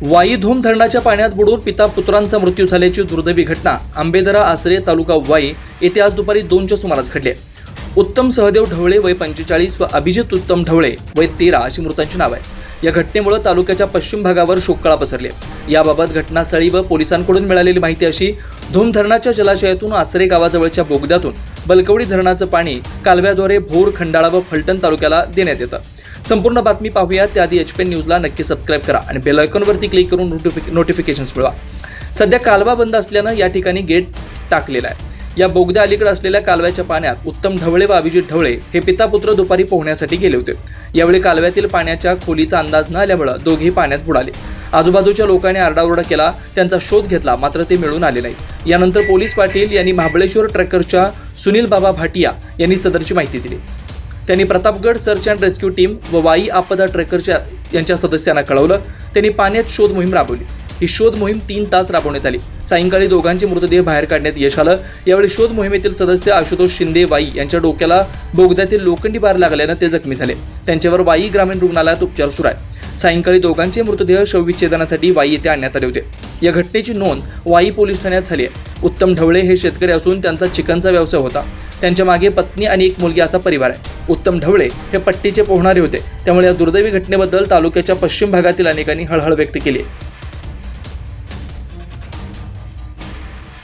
वाई धोम धरणाच्या पाण्यात बुडून पिता पुत्रांचा मृत्यू झाल्याची दुर्दैवी घटना आंबेदरा आसरे तालुका वाई येथे आज दुपारी दोनच्या सुमारास घडली उत्तम सहदेव ढवळे वय पंचेचाळीस व अभिजित उत्तम ढवळे वय तेरा अशी मृतांची नाव आहे या घटनेमुळे तालुक्याच्या पश्चिम भागावर शोककळा पसरली. याबाबत घटनास्थळी व पोलिसांकडून मिळालेली माहिती अशी धूम धरणाच्या जलाशयातून आसरे गावाजवळच्या बोगद्यातून बलकवडी धरणाचं पाणी कालव्याद्वारे भोर खंडाळा व फलटण तालुक्याला देण्यात येतं. संपूर्ण बातमी पाहूया त्याआधी एच पी न्यूजला नक्की सबस्क्राईब करा आणि बेल आयकॉनवरती क्लिक करून नोटिफिक नोटिफिकेशन्स मिळवा. सध्या कालवा बंद असल्यानं या ठिकाणी गेट टाकलेला आहे. या बोगद्या अलीकडे असलेल्या कालव्याच्या पाण्यात उत्तम ढवळे व अभिजित ढवळे हे पिता पुत्र दुपारी पोहण्यासाठी गेले होते. यावेळी कालव्यातील पाण्याच्या खोलीचा अंदाज न आल्यामुळे दोघेही पाण्यात बुडाले. आजूबाजूच्या लोकांनी आरडाओरडा केला त्यांचा शोध घेतला मात्र ते मिळून आले नाही. यानंतर पोलीस पाटील यांनी महाबळेश्वर ट्रॅकरच्या सुनील बाबा भाटिया यांनी सदरची माहिती दिली. त्यांनी Pratapgad search and rescue team व वाई आपदा ट्रेकरच्या यांच्या सदस्यांना कळवलं. त्यांनी पाण्यात शोध मोहीम राबवली. ही शोध मोहीम तीन तास राबवण्यात आली. सायंकाळी दोघांचे मृतदेह बाहेर काढण्यात यश आलं. यावेळी शोध मोहिमेतील सदस्य आशुतोष शिंदे वाई यांच्या डोक्याला बोगद्यातील लोखंडी बार लागल्यानं ते जखमी झाले. त्यांच्यावर वाई ग्रामीण रुग्णालयात उपचार सुरू आहे सायंकाळी दोघांचे मृतदेह शवविच्छेदनासाठी वाई येथे आणण्यात आले होते. या घटनेची नोंद वाई पोलीस ठाण्यात झाली आहे. उत्तम ढवळे हे शेतकरी असून त्यांचा चिकनचा व्यवसाय होता. त्यांच्या मागे पत्नी आणि एक मुलगी असा परिवार आहे. उत्तम ढवळे हे पट्टीचे पोहणारे होते. त्यामुळे या दुर्दैवी घटनेबद्दल तालुक्याच्या पश्चिम भागातील अनेकांनी हळहळ व्यक्त केली